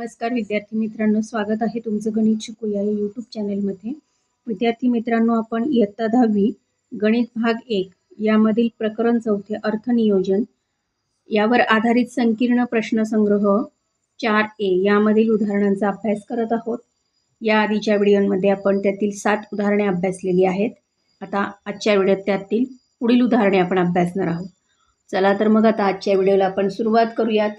नमस्कार विद्यार्थी मित्रांनो स्वागत आहे तुमचं गणित शिकूया या यूट्यूब चॅनेलमध्ये विद्यार्थी मित्रांनो आपण इयत्ता दहावी गणित भाग एक यामधील प्रकरण चौथे अर्थनियोजन यावर आधारित संकीर्ण प्रश्नसंग्रह चार ए यामधील उदाहरणांचा अभ्यास करत आहोत. या आधीच्या व्हिडिओमध्ये आपण त्यातील सात उदाहरणे अभ्यासलेली आहेत. आता आजच्या व्हिडिओत त्यातील पुढील उदाहरणे आपण अभ्यासणार आहोत. चला तर मग आता आजच्या व्हिडिओला आपण सुरुवात करूयात.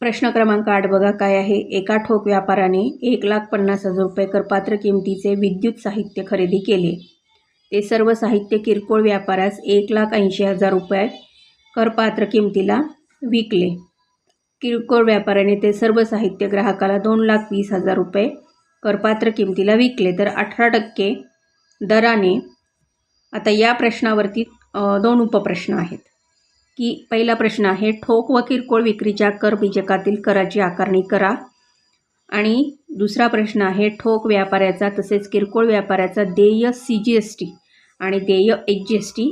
प्रश्न क्रमांक आठ बघा काय आहे. एका ठोक व्यापाराने एक लाख पन्नास हजार रुपये करपात्र किमतीचे विद्युत साहित्य खरेदी केले. ते सर्व साहित्य किरकोळ व्यापारास एक लाख ऐंशी हजार रुपये करपात्र किमतीला विकले. किरकोळ व्यापाऱ्याने ते सर्व साहित्य ग्राहकाला दोन लाख वीस हजार रुपये करपात्र किमतीला विकले. तर अठरा टक्के दराने आता या प्रश्नावरती दोन उपप्रश्न आहेत. की पहिला प्रश्न आहे ठोक व किरकोळ विक्रीच्या कर बीजकातील कराची आकारणी करा. आणि दुसरा प्रश्न आहे ठोक व्यापाऱ्याचा तसेच किरकोळ व्यापाऱ्याचा देय सी जी एस टी आणि देय एच जी एस टी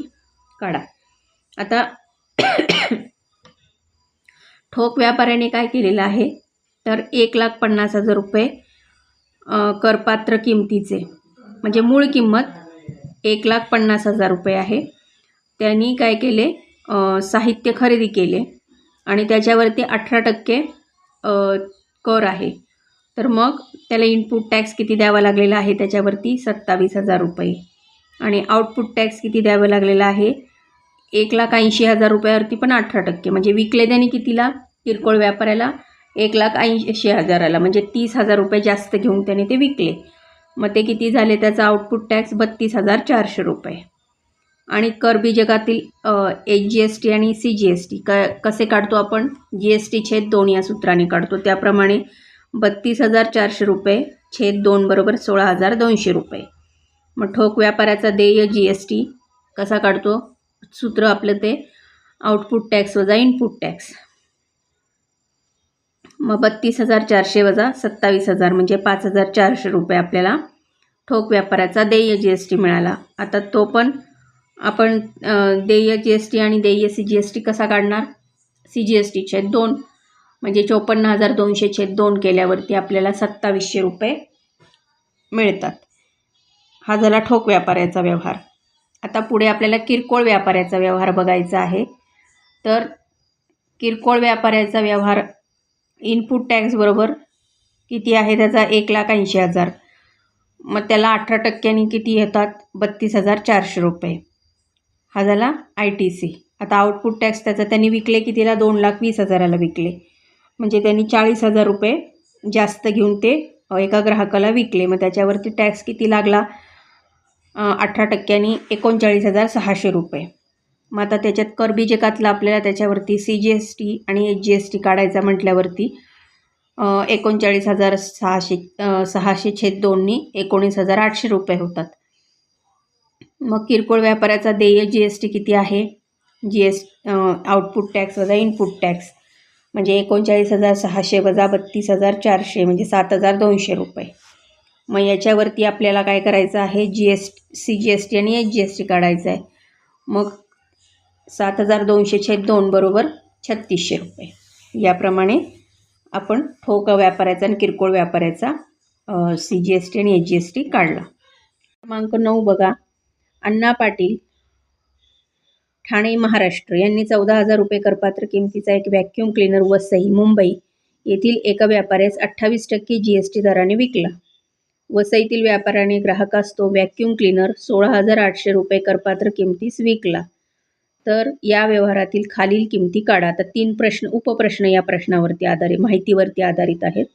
काढा. आता ठोक व्यापाऱ्याने काय केलेलं आहे? तर एक लाख पन्नास हजार रुपये करपात्र किमतीचे म्हणजे मूळ किंमत एक लाख पन्नास हजार रुपये आहे. त्यांनी काय केले? साहित्य खरेदी केले. आणि त्याच्यावरती अठरा टक्के कर आहे. तर मग त्याला इनपुट टॅक्स किती द्यावा लागलेला आहे त्याच्यावरती सत्तावीस हजार रुपये. आणि आउटपुट टॅक्स किती द्यावं लागलेला आहे? एक लाख ऐंशी हजार रुपयावरती पण अठरा टक्के. म्हणजे विकले त्याने कितीला? किरकोळ व्यापाऱ्याला एक लाख ऐंशी हजाराला. म्हणजे तीस हजार रुपये जास्त घेऊन त्याने ते विकले. मग ते किती झाले? त्याचा आउटपुट टॅक्स बत्तीस हजार चारशे रुपये. आणि कर जगातील एच जी एस टी आणि सी जी एस टी. क कसे काढतो आपण? जी एस टी छेद दोन या सूत्राने काढतो. त्याप्रमाणे बत्तीस हजार चारशे रुपये छेद दोन बरोबर सोळा हजार दोनशे रुपये. मग ठोक व्यापाराचा देय जी एस टी. कसा काढतो? सूत्र आपलं ते आउटपुट टॅक्स वजा इनपुट टॅक्स. मग बत्तीस हजार चारशे वजा सत्तावीस हजार म्हणजे पाच हजार चारशे रुपये आपल्याला ठोक व्यापाराचा देय जी एस टी मिळाला. आता तो पण आपण देय जी एस टी आणि देय सी जी एस टी कसा काढणार? सी जी एस टी छेद दोन म्हणजे चोपन्न हजार दोनशे छेद दोन केल्यावरती आपल्याला सत्तावीसशे रुपये मिळतात. हा झाला ठोक व्यापाऱ्याचा व्यवहार. आता पुढे आपल्याला किरकोळ व्यापाऱ्याचा व्यवहार बघायचा आहे. तर किरकोळ व्यापाऱ्याचा व्यवहार इनपुट टॅक्सबरोबर किती आहे? त्याचा एक लाख ऐंशी हजार. मग त्याला अठरा टक्क्यांनी किती येतात? बत्तीस हजार चारशे रुपये. हा झाला आय टी सी आता आउटपुट टॅक्स त्याचा त्यांनी विकले की तिला दोन लाख वीस हजाराला विकले. म्हणजे त्यांनी चाळीस हजार रुपये जास्त घेऊन ते एका ग्राहकाला विकले. मग त्याच्यावरती टॅक्स किती लागला? अठरा टक्क्यांनी एकोणचाळीस हजार सहाशे रुपये. मग आता त्याच्यात करबीजकातला आपल्याला त्याच्यावरती सी जी एस टी आणि एच जी एस टी काढायचा म्हटल्यावरती एकोणचाळीस हजार सहाशे सहाशे छेद दोननी एकोणीस हजार आठशे रुपये होतात. मग किरकोळ व्यापाऱ्याचा देय जी एस टी किती आहे? जी एस आउटपुट टॅक्स वजा इनपुट टॅक्स म्हणजे एकोणचाळीस हजार सहाशे वजा बत्तीस हजार चारशे म्हणजे सात हजार दोनशे रुपये. मग याच्यावरती आपल्याला काय करायचं आहे? G S C G S T आणि एच जी एस टी काढायचं आहे. मग सात हजार दोनशे छेद दोन बरोबर छत्तीसशे रुपये. याप्रमाणे आपण ठोक व्यापाऱ्याचा आणि किरकोळ व्यापाऱ्याचा सी जी एस टी आणि एच जी एस टी काढला. क्रमांक नऊ बघा. अण्णा पाटील ठाणे महाराष्ट्र. यांनी चौदा हजार रुपये करपात्र किमतीचा एक व्हॅक्यूम क्लीनर वसई मुंबई येथील एका व्यापाऱ्यास अठ्ठावीस टक्के जी एस टी दराने विकला. वसईतील व्यापाऱ्याने ग्राहकास तो व्हॅक्यूम क्लीनर सोळा हजार आठशे रुपये करपात्र किमतीस विकला. तर या व्यवहारातील खालील किमती काढा. तर तीन प्रश्न उपप्रश्न या प्रश्नावरती आधारित माहितीवरती आधारित आहेत.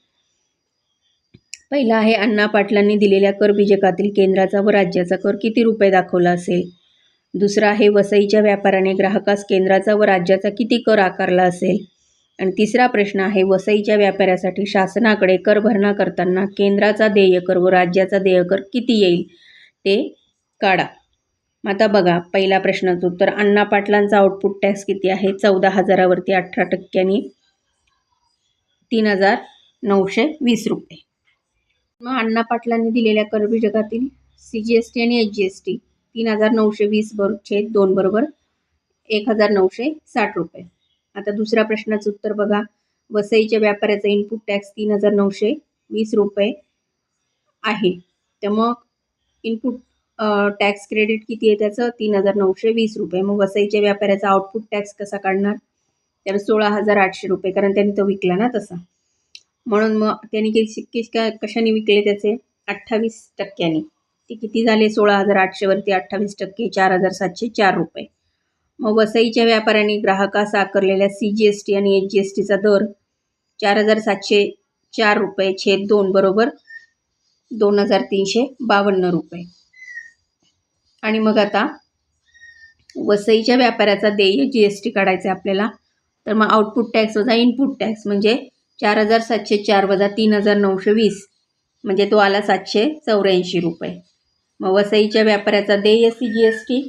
पहिला आहे अण्णा पाटलांनी दिलेल्या कर बीजकातील केंद्राचा व राज्याचा कर किती रुपये दाखवला असेल? दुसरा आहे वसईच्या व्यापाराने ग्राहकास केंद्राचा व राज्याचा किती कर आकारला असेल? आणि तिसरा प्रश्न आहे वसईच्या व्यापाऱ्यासाठी शासनाकडे कर भरणा करताना केंद्राचा देयकर व राज्याचा देयकर किती येईल ते काढा. आता बघा पहिला प्रश्नाचं उत्तर. अण्णा पाटलांचा आउटपुट टॅक्स किती आहे? चौदा हजारावरती अठरा टक्क्यांनी तीन हजार नऊशे वीस रुपये. अण्णा पाटलांनी दिलेल्या करबी जगातील सी जी एस टी आणि एच जी एस टी तीन हजार नऊशे वीस बर छेद दोन बरोबर एक हजार नऊशे साठ रुपये. आता दुसऱ्या प्रश्नाचं उत्तर बघा. वसईच्या व्यापाऱ्याचा इनपुट टॅक्स तीन हजार नऊशे वीस रुपये आहे. तर मग इनपुट टॅक्स क्रेडिट किती आहे त्याचं? तीन हजार नऊशे वीस रुपये. मग वसईच्या व्यापाऱ्याचा आउटपुट टॅक्स कसा काढणार? तर सोळा हजार आठशे रुपये. कारण त्यांनी तो विकला ना तसा. म्हणून मग त्यांनी किती किस का कशाने विकले त्याचे? अठ्ठावीस टक्क्यांनी. ते किती झाले? सोळा हजार आठशेवरती अठ्ठावीस टक्के चार हजार सातशे चार रुपये. मग वसईच्या व्यापाऱ्यांनी ग्राहकास आकारलेल्या सी जी एस टी आणि एच जी एस टीचा दर चार हजार सातशे चार रुपये छेद दोन बरोबर दोन हजार तीनशे बावन्न रुपये. आणि मग आता वसईच्या व्यापाऱ्याचा देय जी एस टी काढायचा आहे आपल्याला. तर मग आउटपुट टॅक्स वजा इनपुट टॅक्स म्हणजे चार हजार सातशे चार वजा तीन हजार नऊशे वीस. म्हणजे तो आला सातशे चौऱ्याऐंशी रुपये. मग वसईच्या व्यापाऱ्याचा देय सी जी एस टी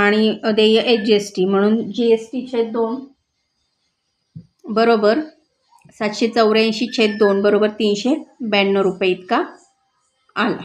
आणि देय एच जी एस टी म्हणून जी एस टी छेद दोन बरोबर सातशे चौऱ्याऐंशी छेद दोन बरोबर तीनशे ब्याण्णव रुपये इतका आला.